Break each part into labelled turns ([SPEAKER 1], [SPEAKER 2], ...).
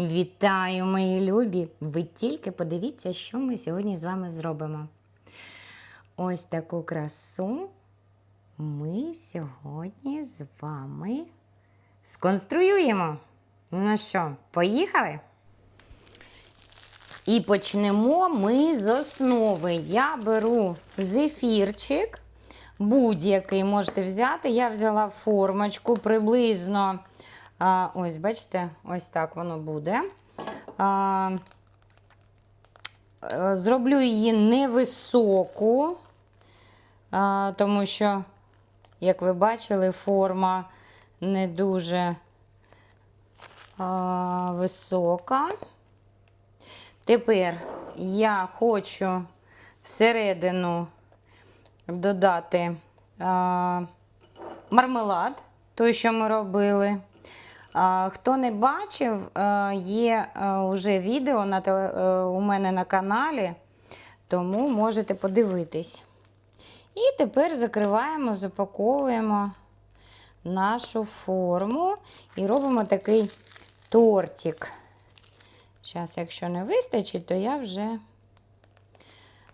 [SPEAKER 1] Вітаю, мої любі! Ви тільки подивіться, що ми сьогодні з вами зробимо. Ось таку красу ми сьогодні з вами сконструюємо. Ну що, поїхали? І почнемо ми з основи. Я беру зефірчик, будь-який можете взяти. Я взяла формочку приблизно. А, ось, бачите, ось так воно буде. А, е, зроблю її невисоку, а, тому що, як ви бачили, форма не дуже а, висока. Тепер я хочу всередину додати а, мармелад, той, що ми робили. Хто не бачив, е, є вже відео на, теле- е, у мене на каналі, тому можете подивитись. І тепер закриваємо, запаковуємо нашу форму і робимо такий тортик. Зараз, якщо не вистачить, то я вже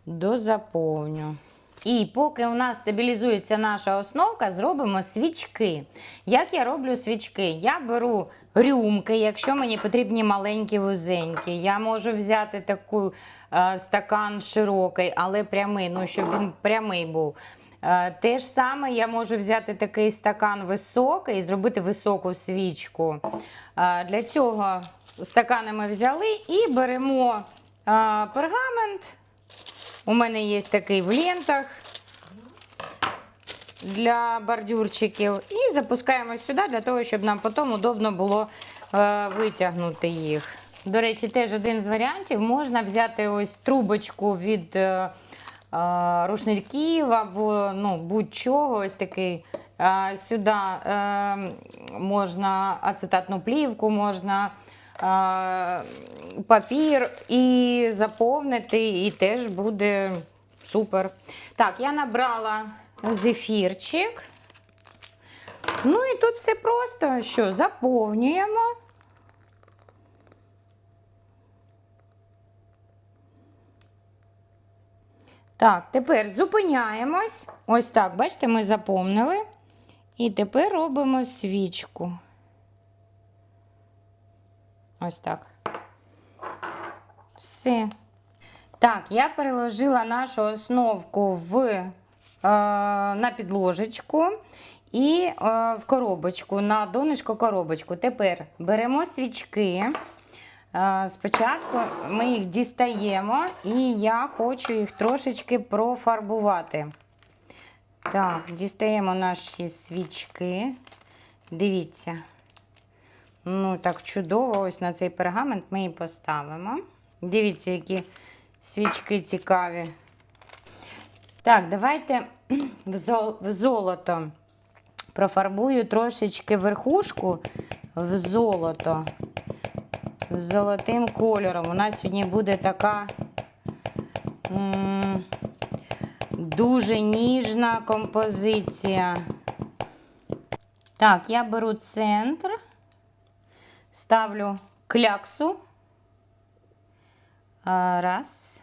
[SPEAKER 1] дозаповню. І поки у нас стабілізується наша основка, зробимо свічки. Як я роблю свічки? Я беру рюмки, якщо мені потрібні маленькі вузенькі. Я можу взяти таку е, стакан широкий, але прямий, ну щоб він прямий був. Е, те ж саме я можу взяти такий стакан високий і зробити високу свічку. Е, для цього стакани ми взяли і беремо е, пергамент. У мене є такий в лентах для бордюрчиків. І запускаємо сюди для того, щоб нам потім удобно було е, витягнути їх. До речі, теж один з варіантів можна взяти ось трубочку від е, е, рушників або ну, будь-чого. Ось такий. Сюди можна ацетатну плівку, можна папір і заповнити, і теж буде супер. Так, я набрала зефірчик. Ну і тут все просто, що заповнюємо. Так, тепер зупиняємось. Ось так, бачите, ми заповнили. І тепер робимо свічку. Ось так. Все. Так, я переложила нашу основку в, е, на підложечку і е, в коробочку, на донышко коробочку. Тепер беремо свічки. Е, спочатку ми їх дістаємо, і я хочу їх трошечки профарбувати. Так, дістаємо наші свічки. Дивіться. Ну, так чудово, ось на цей пергамент ми і поставимо. Дивіться, які свічки цікаві. Так, давайте в зол- в золото профарбую трошечки верхушку в золото. З золотим кольором. У нас сьогодні буде така дуже ніжна композиція. Так, я беру центр, ставлю кляксу. Раз.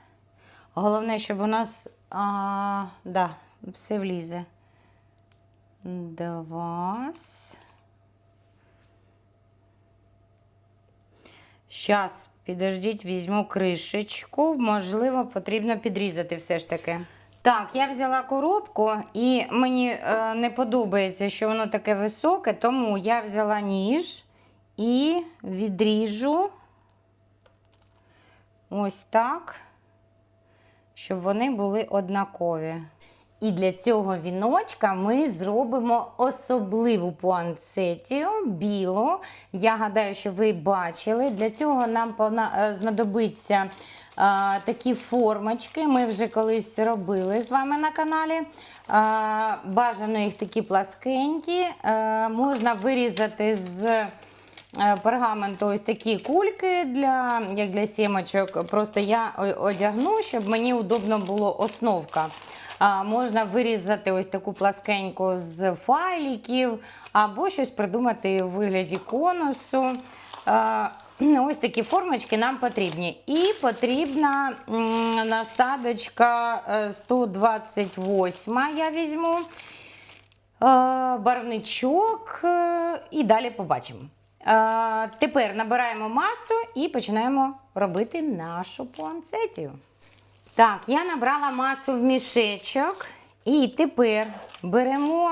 [SPEAKER 1] Головне, щоб у нас а, да, все влізе. Два. Зараз, підождіть, візьму кришечку. Можливо, потрібно підрізати все ж таки. Так, я взяла коробку і мені е, не подобається, що воно таке високе, тому я взяла ніж і відріжу ось так, щоб вони були однакові. І для цього віночка ми зробимо особливу пуанцетію білу. Я гадаю, що ви бачили. Для цього нам е, знадобиться а, такі формочки. Ми вже колись робили з вами на каналі. А, бажано їх такі пласкенькі. Е, можна вирізати з е, пергаменту ось такі кульки для, як для сімочок. Просто я одягну, щоб мені удобно було основка. А, можна вирізати ось таку пласкеньку з файліків, або щось придумати у вигляді конусу. А, ось такі формочки нам потрібні. І потрібна насадочка е, 128 я візьму. Е, барвничок е, і далі побачимо. Е, Тепер набираємо масу і починаємо робити нашу пуанцетію. Так, я набрала масу в мішечок. І тепер беремо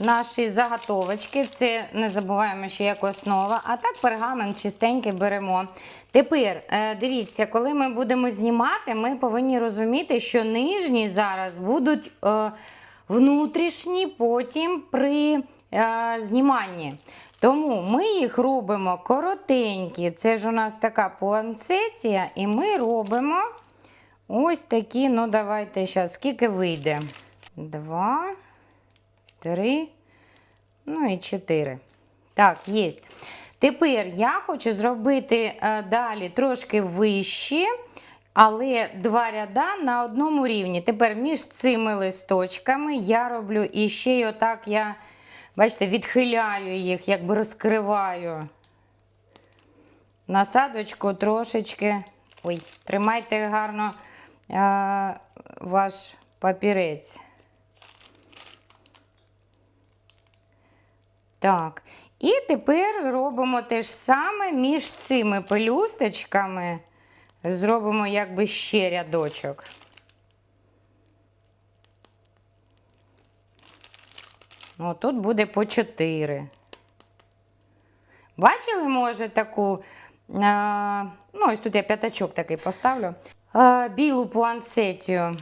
[SPEAKER 1] наші заготовочки. Це не забуваємо, що як основа. А так пергамент чистенький беремо. Тепер е, дивіться, коли ми будемо знімати, ми повинні розуміти, що нижні зараз будуть е, внутрішні потім при зніманні. Тому ми їх робимо коротенькі. Це ж у нас така пуанцетія, і ми робимо. Ось такі, ну давайте зараз, скільки вийде? Два, три, ну і чотири. Так, є. Тепер я хочу зробити е, далі трошки вище, але два ряда на одному рівні. Тепер між цими листочками я роблю і ще й отак я, бачите, відхиляю їх, якби розкриваю. Насадочку трошечки. Ой, тримайте гарно а, ваш папірець. Так. І тепер робимо те ж саме між цими пелюсточками. Зробимо якби ще рядочок. О, тут буде по 4. Бачили, може, таку. А, ну, ось тут я п'ятачок такий поставлю. А, білу пуанцетію.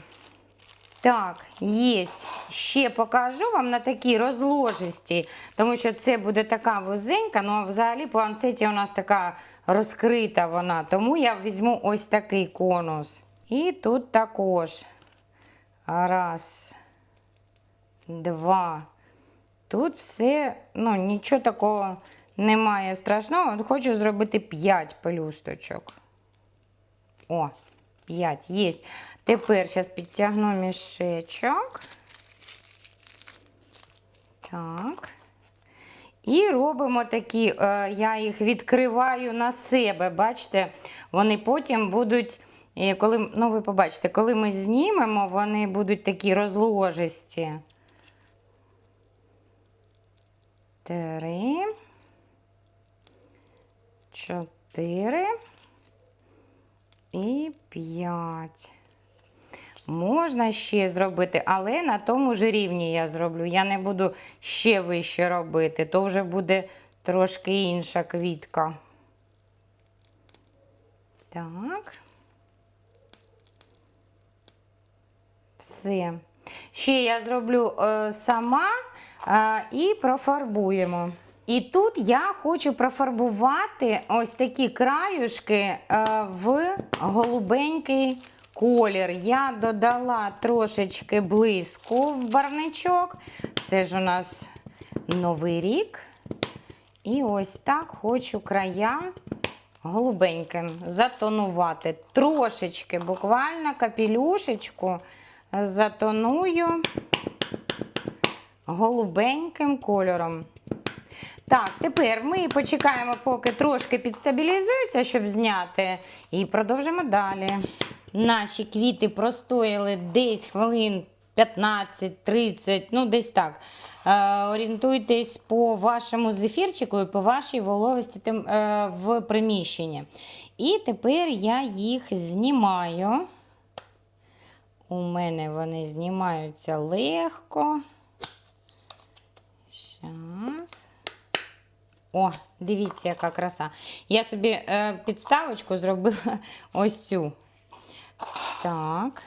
[SPEAKER 1] Так, є. Ще покажу вам на такій розложисті, тому що це буде така вузенька, ну а взагалі пуанцетія у нас така розкрита вона. Тому я візьму ось такий конус. І тут також. Раз, два. Тут все, ну, нічого такого немає страшного. От Хочу зробити 5 пелюсточок. О, 5 є. Тепер зараз підтягну мішечок. Так. І робимо такі, е, я їх відкриваю на себе. Бачите, вони потім будуть, е, коли, ну ви побачите, коли ми знімемо, вони будуть такі розложисті. Три. Чотири. І п'ять. Можна ще зробити, але на тому ж рівні я зроблю. Я не буду ще вище робити, то вже буде трошки інша квітка. Так. Все. Ще я зроблю е, сама і профарбуємо. І тут я хочу профарбувати ось такі краюшки е, в голубенький колір. Я додала трошечки блиску в барничок. Це ж у нас новий рік. І ось так хочу края голубеньким затонувати. Трошечки, буквально капелюшечку затоную голубеньким кольором. Так, тепер ми почекаємо, поки трошки підстабілізується, щоб зняти, і продовжимо далі. Наші квіти простояли десь хвилин 15-30, ну десь так. Е, орієнтуйтесь по вашому зефірчику і по вашій вологості е, в приміщенні. І тепер я їх знімаю. У мене вони знімаються легко. Щас. О, дивіться, яка краса. Я собі е, підставочку зробила ось цю. Так.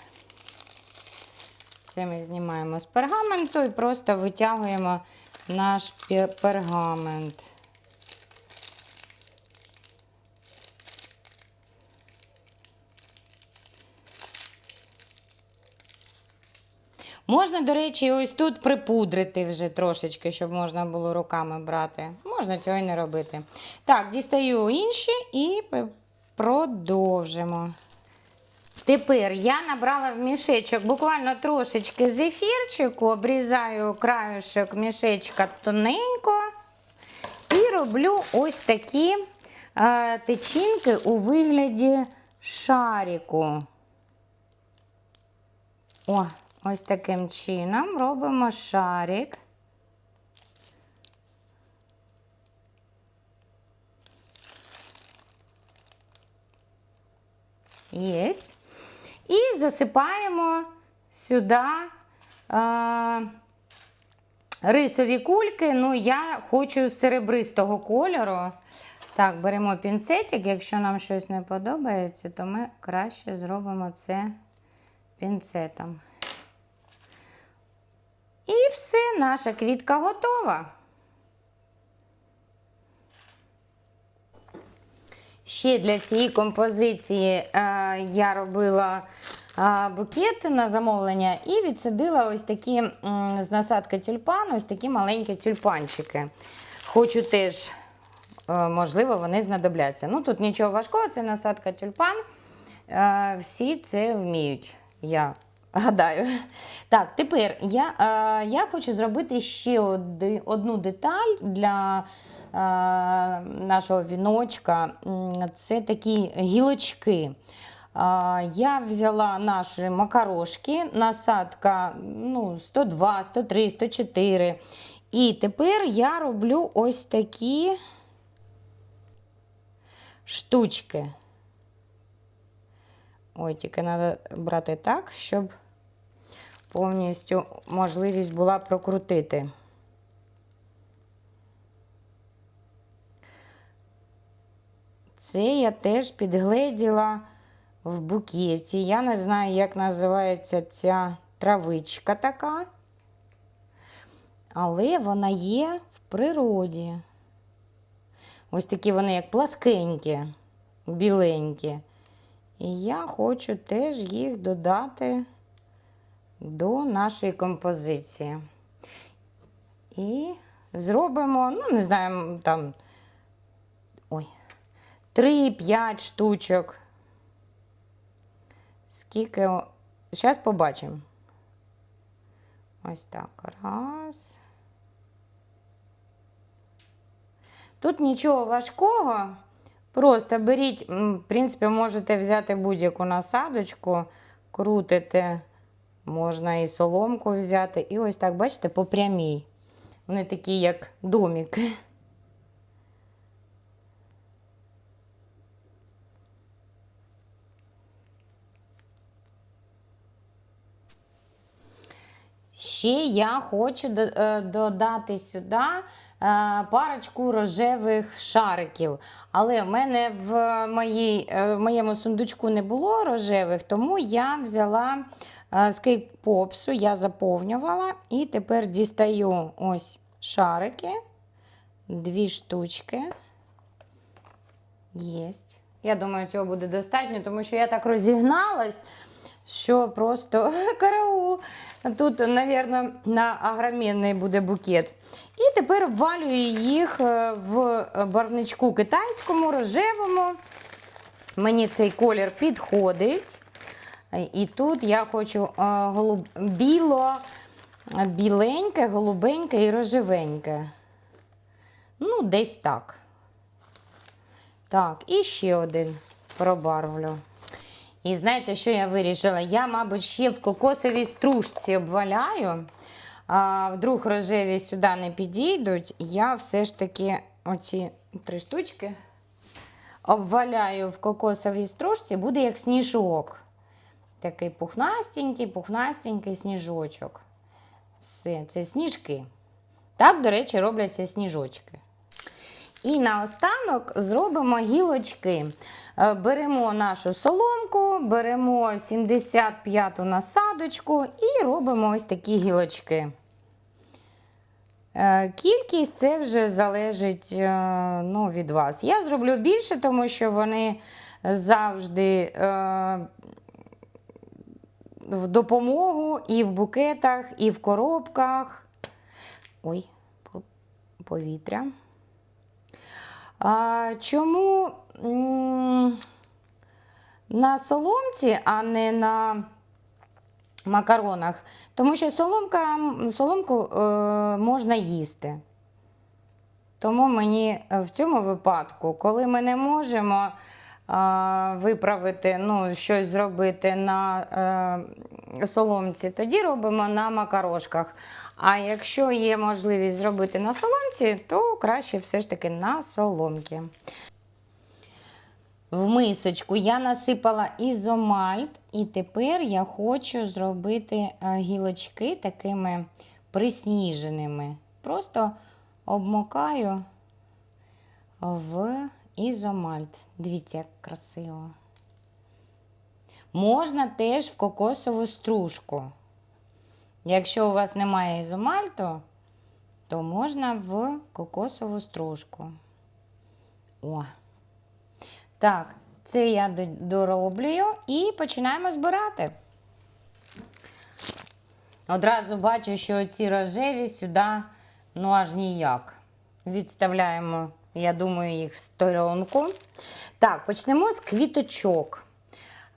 [SPEAKER 1] Це ми знімаємо з пергаменту і просто витягуємо наш пе- пергамент. Можна, до речі, ось тут припудрити вже трошечки, щоб можна було руками брати. Можна цього і не робити. Так, дістаю інші і продовжимо. Тепер я набрала в мішечок буквально трошечки зефірчику, обрізаю краюшок мішечка тоненько і роблю ось такі е, течінки у вигляді шаріку. О, ось таким чином робимо шарик. Єсть. І засипаємо сюди е, рисові кульки. Ну, я хочу серебристого кольору. Так, беремо пінцетик. Якщо нам щось не подобається, то ми краще зробимо це пінцетом. І все, наша квітка готова. Ще для цієї композиції е, я робила е, букет на замовлення і відсадила ось такі з насадки тюльпан, ось такі маленькі тюльпанчики. Хочу теж, е, можливо, вони знадобляться. Ну, тут нічого важкого, це насадка тюльпан. Всі це вміють, я гадаю. Так, тепер я, е, я хочу зробити ще одну деталь для е, нашого віночка. Це такі гілочки. А, Я взяла наші макарошки, насадка ну, 102, 103, 104. І тепер я роблю ось такі штучки. Ой, тільки треба брати так, щоб повністю можливість була прокрутити. Це я теж підгледіла в букеті. Я не знаю, як називається ця травичка така, але вона є в природі. Ось такі вони, як пласкенькі, біленькі. І я хочу теж їх додати до нашої композиції. І зробимо, ну, не знаю, там. Ой. 3-5 штучок. Скільки. Зараз побачимо. Ось так. Раз. Тут нічого важкого. Просто беріть, в принципі, можете взяти будь-яку насадочку, крутите, можна і соломку взяти. І ось так, бачите, по прямій. Вони такі, як доміки. Ще я хочу е, додати сюди е, парочку рожевих шариків. Але в мене в, моїй, е, в моєму сундучку не було рожевих, тому я взяла е, з кейк-попсу, я заповнювала і тепер дістаю ось шарики, дві штучки. Єсть. Я думаю, цього буде достатньо, тому що я так розігналась, що просто караул. Тут, мабуть, на агромінний буде букет. І тепер обвалюю їх е, в барвничку китайському, рожевому. Мені цей колір підходить. І тут я хочу е, голуб... біло, біленьке, голубеньке і рожевеньке. Ну, десь так. Так, і ще один пробарвлю. І знаєте, що я вирішила? Я, мабуть, ще в кокосовій стружці обваляю. А вдруг рожеві сюди не підійдуть. Я все ж таки оці три штучки обваляю в кокосовій стружці, буде як сніжок. Такий пухнастенький, пухнастенький сніжочок. Все, це сніжки. Так, до речі, робляться сніжочки. І наостанок зробимо гілочки. Е, Беремо нашу соломку, беремо 75-ту насадочку і робимо ось такі гілочки. Е, Кількість це вже залежить е, ну, від вас. Я зроблю більше, тому що вони завжди в допомогу і в букетах, і в коробках. Ой, повітря. А, чому на соломці, а не на макаронах? Тому що соломка, соломку е, можна їсти. Тому мені в цьому випадку, коли ми не можемо виправити, ну, щось зробити на е, соломці, тоді робимо на макарошках. А якщо є можливість зробити на соломці, то краще все ж таки на соломці. В мисочку я насипала ізомальт, і тепер я хочу зробити е, гілочки такими присніженими. Просто обмокаю в ізомальт. Дивіться, як красиво. Можна теж в кокосову стружку. Якщо у вас немає ізомальту, то можна в кокосову стружку. О. Так, це я дороблюю і починаємо збирати. Одразу бачу, що ці рожеві сюди ну аж ніяк. Відставляємо, я думаю, їх в сторонку. Так, почнемо з квіточок.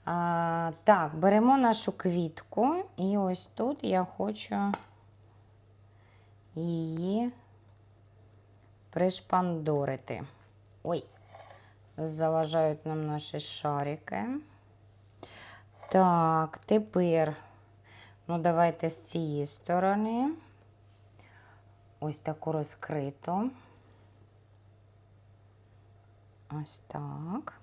[SPEAKER 1] А, так, беремо нашу квітку, і ось тут я хочу її пришпандорити. Ой, заважають нам наші шарики. Так, тепер, ну, давайте з цієї сторони. Ось таку розкриту. Ось так.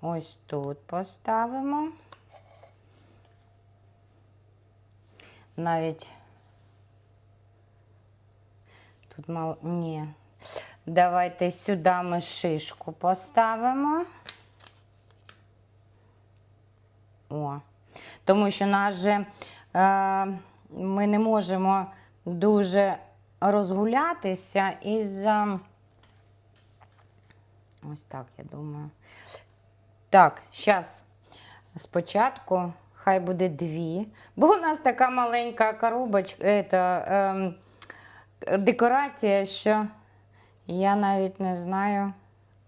[SPEAKER 1] Ось тут поставимо. Навіть тут мало. Ні. Давайте сюди ми шишку поставимо. О. Тому що наш же, е, ми не можемо дуже розгулятися із-за. Ось так, я думаю. Так, зараз спочатку хай буде дві, бо у нас така маленька коробочка, ета, ем, декорація, що я навіть не знаю.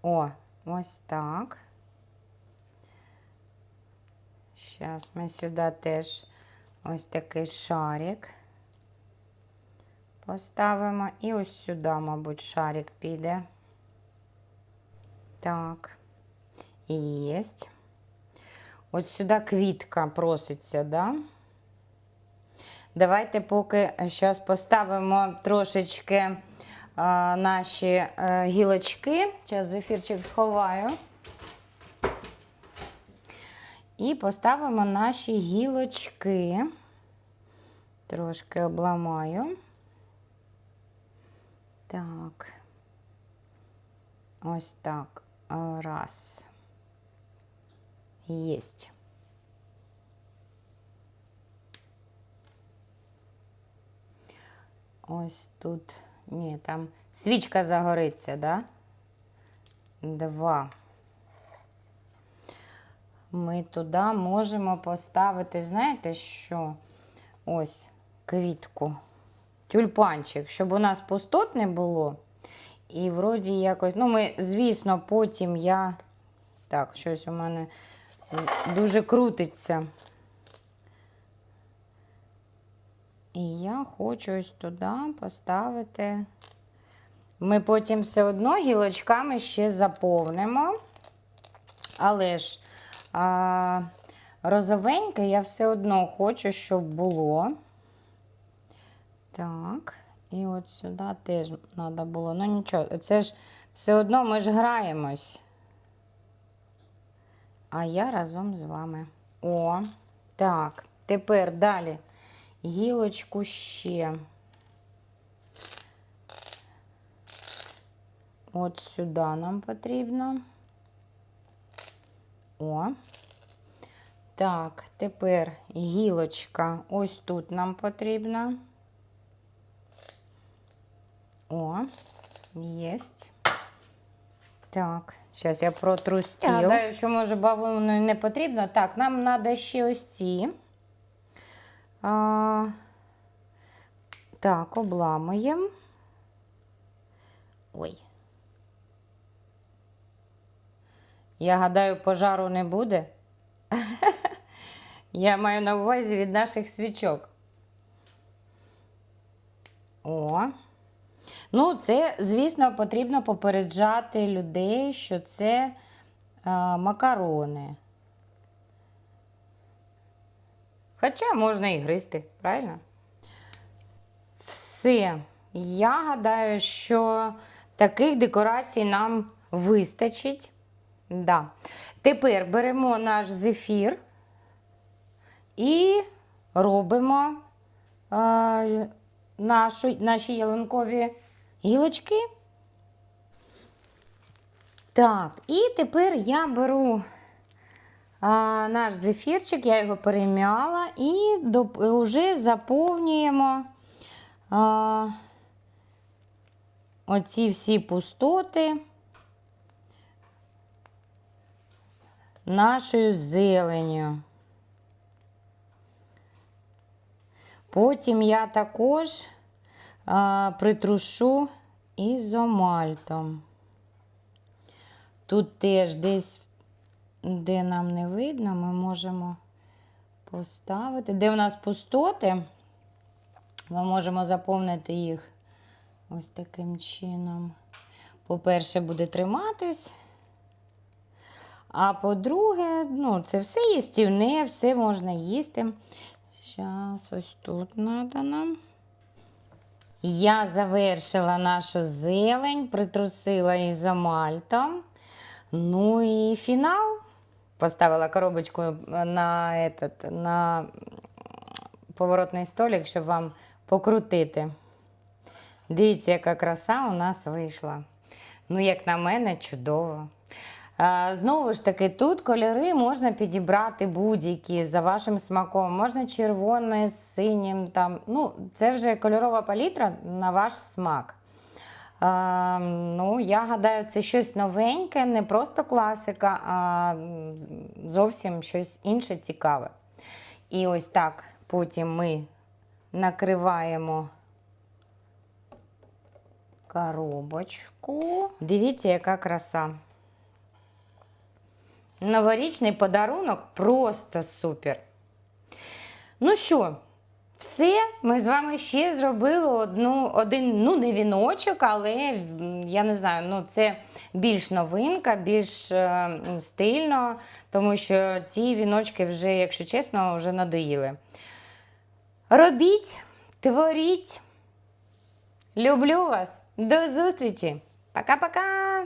[SPEAKER 1] О, ось так. Зараз ми сюди теж ось такий шарик поставимо. І ось сюди, мабуть, шарик піде. Так. Єсть. От сюди квітка проситься, да? Давайте поки зараз поставимо трошечки а, наші е, гілочки. Зараз зефірчик сховаю. І поставимо наші гілочки. Трошки обламаю. Так. Ось так. Раз. Єсть. Ось тут. Ні, там свічка загориться, да? Два. Ми туди можемо поставити, знаєте що? Ось квітку. Тюльпанчик, щоб у нас пустот не було. І вроді якось, ну, ми, звісно, потім я. Так, щось у мене дуже крутиться. І я хочу ось туди поставити. Ми потім все одно гілочками ще заповнимо. Але ж а, розовеньке я все одно хочу, щоб було. Так, і от сюди теж треба було. Ну нічого, це ж все одно ми ж граємось. А я разом з вами. О, так, тепер далі гілочку ще. От сюди нам потрібно. О. Так, тепер гілочка ось тут нам потрібна. О, єсть. Так, зараз я протру стіл. Я гадаю, що може бавовни не потрібно. Так, нам треба ще ось ці. А, так, обламуємо. Ой. Я гадаю, пожару не буде. Я маю на увазі від наших свічок. О. Ну, це, звісно, потрібно попереджати людей, що це а, макарони. Хоча можна і гристи, правильно? Все. Я гадаю, що таких декорацій нам вистачить. Да. Тепер беремо наш зефір і робимо е, нашу, наші ялинкові гілочки. Так, і тепер я беру а, наш зефірчик, я його перем'яла і вже заповнюємо а, оці всі пустоти нашою зеленю. Потім я також а, притрушу ізомальтом. Тут теж десь, де нам не видно, ми можемо поставити. Де у нас пустоти, ми можемо заповнити їх ось таким чином. По-перше, буде триматись. А по-друге, ну, це все їстівне, все можна їсти. Зараз ось тут треба нам. Я завершила нашу зелень, притрусила ізомальтом. Ну і фінал. Поставила коробочку на, этот, на поворотний столик, щоб вам покрутити. Дивіться, яка краса у нас вийшла. Ну, як на мене, чудово. Знову ж таки, тут кольори можна підібрати будь-які за вашим смаком. Можна червоне з синім. Там. Ну, це вже кольорова палітра на ваш смак. А, ну, я гадаю, це щось новеньке, не просто класика, а зовсім щось інше цікаве. І ось так потім ми накриваємо коробочку. Дивіться, яка краса. Новорічний подарунок просто супер. Ну що, все, ми з вами ще зробили одну, один, ну, не віночок, але я не знаю, ну це більш новинка, більш е, стильно, тому що ті віночки вже, якщо чесно, вже надоїли. Робіть, творіть. Люблю вас. До зустрічі. Пока-пока.